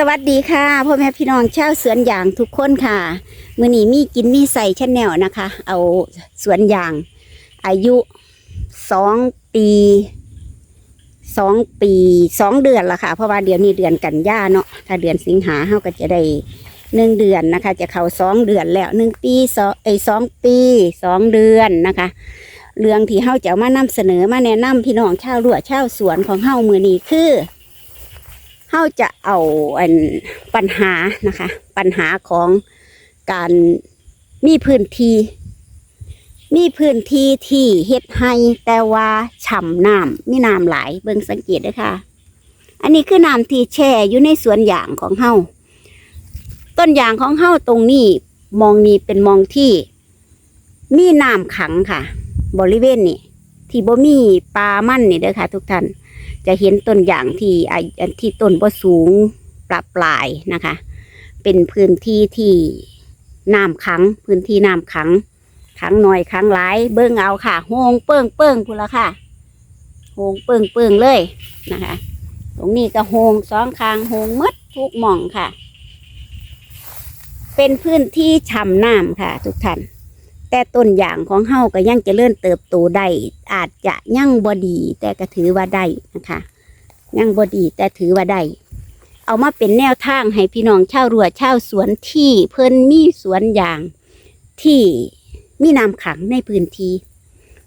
สวัสดีค่ะพ่อแม่พี่น้องชาวสวนยางทุกคนค่ะมือนี้มีกินมีใส่ชแนลนะคะ เอาสวนยาง อายุสองปีสองปีสองเดือนละค่ะ เพราะว่าเดี๋ยวนี้เดือนกันยาเนาะถ้าเดือนสิงหาเขาก็จะได้หนึ่งเดือนนะคะ จะเข้าสองเดือนแล้วหนึ่งปีสองไอสองปีสองเดือนนะคะ เรื่องที่เฮาจะมานำเสนอมาแนะนำพี่น้องชาวรั้วชาวสวนของเฮามือนี้คือ เฮาจะเอาอันปัญหานะคะ ปัญหาของการมีพื้นที่ มีพื้นที่ที่เฮ็ดให้แต่ว่าฉ่ำน้ำมีน้ำหลายเบิ่งสังเกตด้วยค่ะ อันนี้คือน้ำที่แช่อยู่ในสวนยางของเฮาต้นยางของเฮาตรงนี้มองนี้เป็นมองที่มีน้ำขังค่ะ บริเวณนี้ที่บ่มีปลามั่นนี่เด้อค่ะ ทุกท่าน จะเห็นต้นอย่างที่ที่ต้นบ่สูงปรับปลายนะคะ เป็นพื้นที่ที่น้ำขัง พื้นที่น้ำขังขังหน่อยขังหลาย เบิ่งเอาค่ะโฮงเปิ้งเปิ้งพูนละค่ะโฮงเปิ้งเปิ้งเลยนะคะ ตรงนี้ก็โฮงสองคางโฮงหมดทุกหม่องค่ะ เป็นพื้นที่ฉ่ำน้ำค่ะ ทุกท่าน แต่ต้นอย่างของเฮาก็ยังเจะเลื่อนเติบโตได้อาจจะยังบดี แต่ก็ถือว่าได้นะคะยังบดีแต่ถือว่าได้เอามาเป็นแนวทางให้พี่น้องชาวรัวชาวสวนที่เพิ่นมีสวนยางที่มีน้ำขังในพื้นที่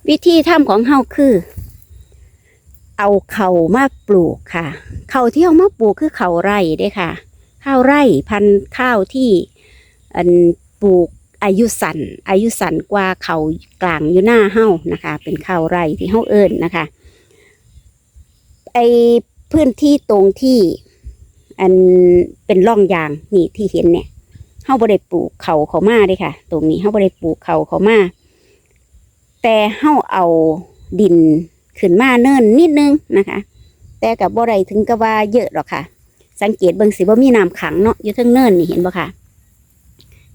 วิธีทำของเฮาคือ เอาเขามาปลูกค่ะ เข่าที่เอามาปลูกคือเข่าไร่ด้ค่ะ ข้าวไร่พันธุ์ข้าวที่อันปลูก อายุสันอายุสันกว่าเขากลางอยู่หน้าเฮ้านะคะ เป็นข้าวไร่ที่เฮ้าเอิญนะคะ ไอพื้นที่ตรงที่อันเป็นร่องยางนี่ที่เห็นเนี่ยเฮ้าบ่ได้ปลูกเขาเขามาเลยค่ะ ตรงนี้เฮ้าบ่ได้ปลูกเขาเขามาแต่เฮ้าเอาดินขึ้นมาเนิ่นนิดนึงนะคะ แต่กับบ่ได้ถึงกับว่าเยอะหรอกค่ะ สังเกตเบิ่งสิบ่มีน้ำขังเนาะอยู่ทั้งเนินนี่เห็นบ่ค่ะ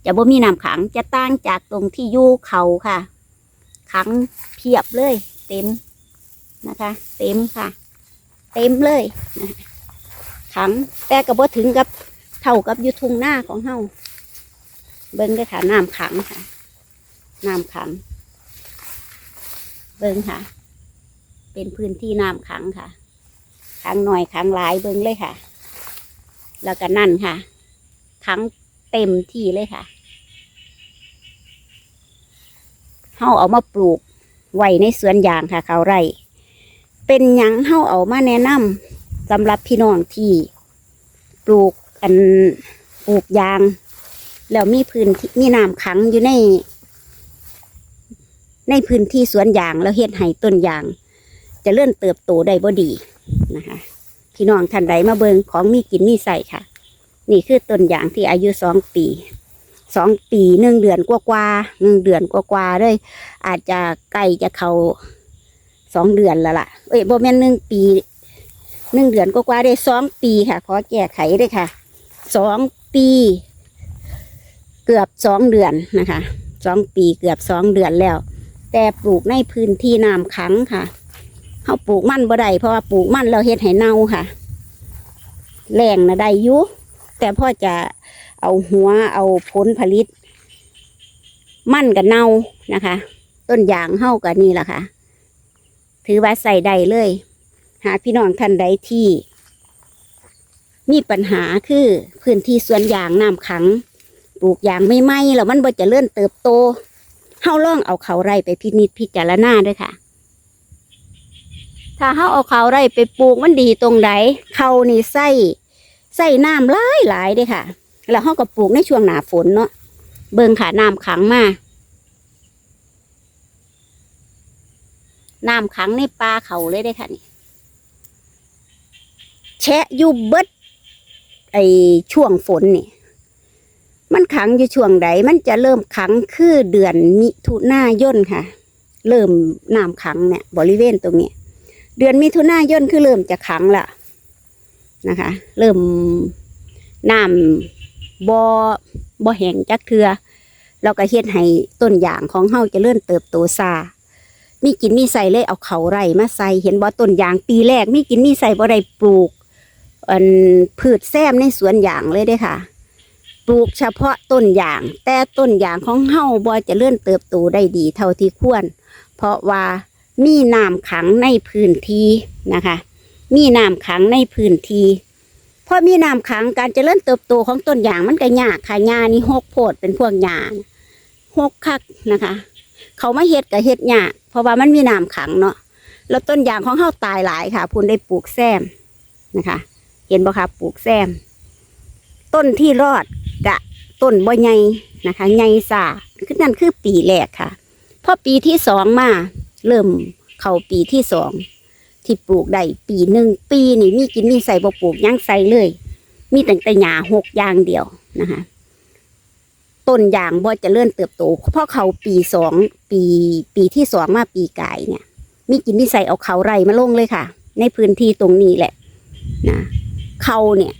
จะบ่มีน้ำขังจะต่างจากตรงที่อยู่เขาค่ะ ขังเพียบเลย เต็มนะคะ เต็มค่ะ เต็มเลยขังแต่ก็บ่ถึงกับเท่ากับยุทุงหน้าของเฮาเบิ้งด้วยค่ะน้ำขังค่ะน้ำขัง เบิ้งค่ะ เป็นพื้นที่น้ำขังค่ะขังหน่อยขังหลายเบิ้งเลยค่ะ แล้วก็นั่นค่ะขังเต็มที่เลยค่ะ เฮาเอามาปลูกไว้ในสวนยางค่ะเขาไร่ เป็นหยังเฮาเอามาแนะนำสำหรับพี่น้องที่ปลูกอันปลูกยาง แล้วมีพื้นที่มีน้ำขังอยู่ใน ในพื้นที่สวนยางแล้วเฮ็ดให้ต้นยาง จะเลื่อนเติบโตได้บ่ดีนะคะพี่น้องท่านใดมาเบิงของมีกินมีใส่ค่ะ นี่คือต้นยางที่อายุสองปี สองปีหนึ่งเดือนกว่าๆหนึ่งเดือนกว่าๆเลยอาจจะใกล้จะเข้าสองเดือนแล้วล่ะเอ้ยโบแมนหนึ่งปีหนึ่งเดือนกว่าๆได้สองปีค่ะขอแก้ไขเลยค่ะสองปี เกือบสองเดือนนะคะสองปีเกือบสองเดือนแล้ว แต่ปลูกในพื้นที่น้ำขังค่ะเขาปลูกมันบ่ได้เพราะว่าปลูกมันเราเฮ็ดให้เน่าค่ะแรงนะได้ยุแต่พ่อจะ เอาหัวเอาผลผลิต มั่นกับเน่านะคะ ต้นยางเฮากับนี่แหละค่ะ ถือว่าใส่ได้เลย หาพี่น้องท่านใดที่ มีปัญหาคือพื้นที่สวนยางน้ำขังปลูกยางไม่ไหมแล้วมันบ่จะเลื่อนเติบโตเฮาล่องเอาเขาไร่ไปพินิจพิจารณาด้วยค่ะ ถ้าเฮาเอาเขาไร่ไปปลูกมันดีตรงไหนเขานี่ใส่ใส่น้ำหลายหลายด้อค่ะ แล้วเฮาก็ปลูกในช่วงหนาฝนเนาะเบิงค่ะน้ำขังมาน้ำขังในปลาเขาเลยได้ค่ะนี่แชะยูเบิดไอช่วงฝนนี่มันขังอยู่ช่วงใดมันจะเริ่มขังคือเดือนมิถุนายนค่ะ เริ่มน้ำขังเนี่ย บริเวณตรงนี้เดือนมิถุนายนคือเริ่มจะขังละนะคะ เริ่มน้ำ บ่บ่แห้งจักเทือเราก็เฮ็ดให้ต้นยางของเฮาจะเลื่อนเติบโตซามีกินมีใส่เลยเอาเขาไร่มาใส่เห็นบ่ต้นยางปีแรกมีกินมีใส่บ่ได้ปลูกอันพืชแซมในสวนยางเลยด้ค่ะ ปลูกเฉพาะต้นยาง แต่ต้นยางของเฮาบ่จะเลื่อนเติบโตได้ดีเท่าที่ควร เพราะว่ามีน้ำขังในพื้นที่นะคะ มีน้ำขังในพื้นที่ พอมีน้ำขังการเจริญเติบโตของต้นยางมันก็ยากค่ะหญ้านี่หกโพดเป็นพวกหญ้าหกคักนะคะ เขามาเฮ็ดกับเฮ็ดยากเพราะว่ามันมีน้ำขังเนาะแล้วต้นยางของเฮาตายหลายค่ะพูนได้ปลูกแซมนะคะ เห็นบ่คะปลูกแซม ต้นที่รอดกะต้นบ่ใหญ่นะคะใหญ่ซาคือนั่นคือปีแรกค่ะพอปีที่สองมาเริ่มเข้าปีที่สอง ที่ปลูกได้ปีหนึ่งปีนี่มีกินมีใส่บ่ปลูกยังใส่เลย มีแต่แต่หญ้าหกอย่างเดียวนะคะต้นยางบ่จะเลื่อนเติบโตเพราะเขาปีสองปีปีที่สองมาปีกายเนี่ย มีกินมีใส่เอาเขาไรมาลงเลยค่ะ ในพื้นที่ตรงนี้แหละนะเขาเนี่ย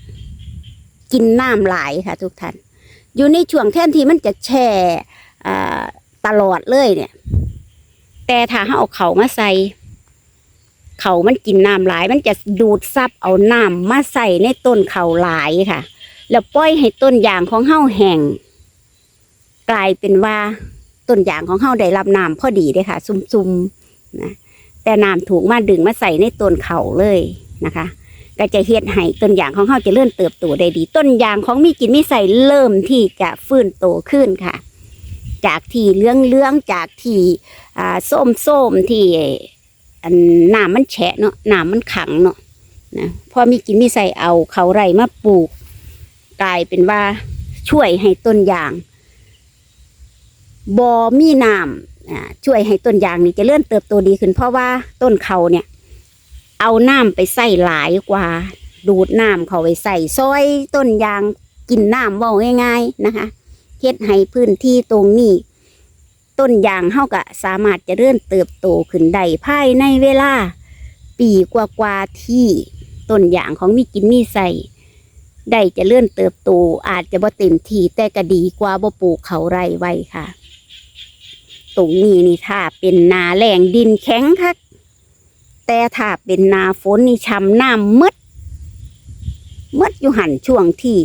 กินน้ำหลายค่ะ ทุกท่าน อยู่ในช่วงแท่นที่มันจะแช่ตลอดเลยเนี่ย แต่ถ้าเราเอาเขามาใส่ เขามันกินน้ำหลาย มันจะดูดซับเอาน้ำมาใส่ในต้นเขาหลายค่ะ แล้วปล่อยให้ต้นยางของเฮาแห้งกลายเป็นว่าต้นยางของเฮาได้รับน้ำพอดีเลยค่ะ ซุ่มๆนะแต่น้ำถูกมาดึงมาใส่ในต้นเขาเลยนะคะ ก็จะเฮ็ดให้ต้นยางของเขาจะเริ่มเติบโตได้ดี ต้นยางของมีกินมีใส่เริ่มที่จะฟื้นโตขึ้นค่ะ จากที่เลื้องเลื้องจากที่อ่าส้มส้มที่ อันน้ำมันแฉะเนาะน้ำมันขังเนาะนะพอมีกินมีใส่เอาเขาไรมาปลูก กลายเป็นว่าช่วยให้ต้นยางบอมีน้ำช่วยให้ต้นยางนี่จะเลื่อนเติบโตดีขึ้น เพราะว่าต้นเขาเนี่ย เอาน้ำไปใส่หลายกว่า ดูดน้ำเขาไปใส่ซอยต้นยางกินน้ำว่าง่าย ๆนะคะเฮ็ดให้พื้นที่ตรงนี้ ต้นยางเฮาก็สามารถจะเริ่มเติบโตขึ้นได้ภายในเวลา ปีกว่าๆที่ต้นยางของมีกินมีใส่ได้จะเลื่อนเติบโตอาจจะบ่เต็มที่แต่ก็ดีกว่าบ่ปลูกเขาไรไว้ค่ะ ตรงนี้นี่ถ้าเป็นนาแหล่งดินแข็งคักแต่ถ้าเป็นนาฝนนี่ช้ำน้ำมืดมืดอยู่หันช่วงที่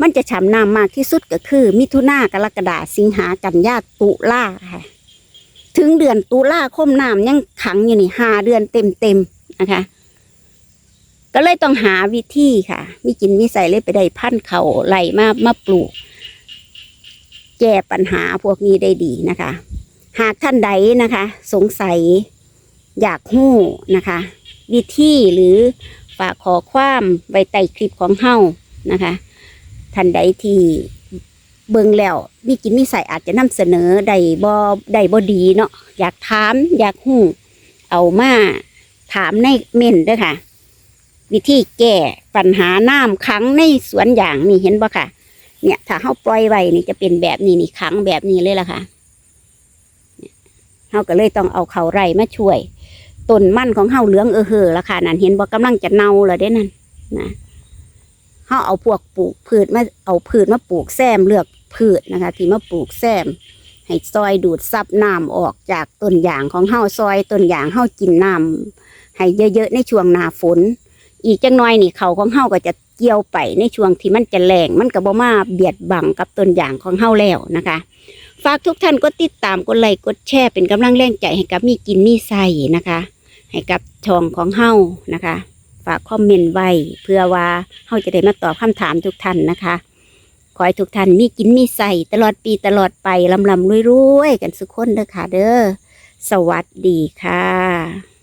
มันจะช้ำน้ำมากที่สุดก็คือ มิถุนากรกฎาสิงหากันยาตุลาค่ะ ถึงเดือนตุลาคมน้ำยังขังอยู่นี่ห้าเดือนเต็มเต็มนะคะ ก็เลยต้องหาวิธีค่ะ มีกินมีใส่เลยไปได้พันเขาไหลมามาปลูก แก้ปัญหาพวกนี้ได้ดีนะคะ หากท่านใดนะคะ สงสัยอยากหู้นะคะ วิธีหรือฝากขอความไว้ใต้คลิปของเฮานะคะ ท่านใดที่เบิ่งแล้วมีกินมีใส่อาจจะนำเสนอได้บ่ได้บ่ดีเนาะอยากถามอยากหู้เอามาถามในเม่นเด้อค่ะ วิธีแก้ปัญหาน้ำขังในสวนยางนี่เห็นบ่ค่ะ เนี่ยถ้าเฮาปล่อยไว้นี่จะเป็นแบบนี้นี่ขังแบบนี้เลยล่ะค่ะเฮาก็เลยต้องเอาเขาไร่มาช่วยต้นมั่นของเฮาเหลืองเออเฮอละค่ะนั่นเห็นบ่กำลังจะเน่าแล้วเด้นั่นนะ เฮาเอาพวกปลูกพืชมาเอาพืชมาปลูกแซมเลือกพืชนะคะ ที่มาปลูกแซมให้ซอยดูดซับน้ำออกจากต้นยางของเฮาซอยต้นยางเฮากินน้ำให้เยอะๆในช่วงหน้าฝน อีกจังน้อยนี่เขาของเฮาก็จะเกี่ยวไปในช่วงที่มันจะแรงมันก็บ่มาเบียดบังกับต้นยางของเฮาแล้วนะคะ ฝากทุกท่านก็ติดตามกดไลค์กดแชร์เป็นกำลังแรงใจให้กับมีกินมีใส่นะคะ ให้กับช่องของเฮานะคะ ฝากคอมเมนต์ไว้ เพื่อว่าเราจะได้มาตอบคำถามทุกท่านนะคะ ขอให้ทุกท่านมีกินมีใส่ตลอดปีตลอดไปลำลำรวยๆ กันสุกคนเด้อค่ะเด้อสวัสดีค่ะ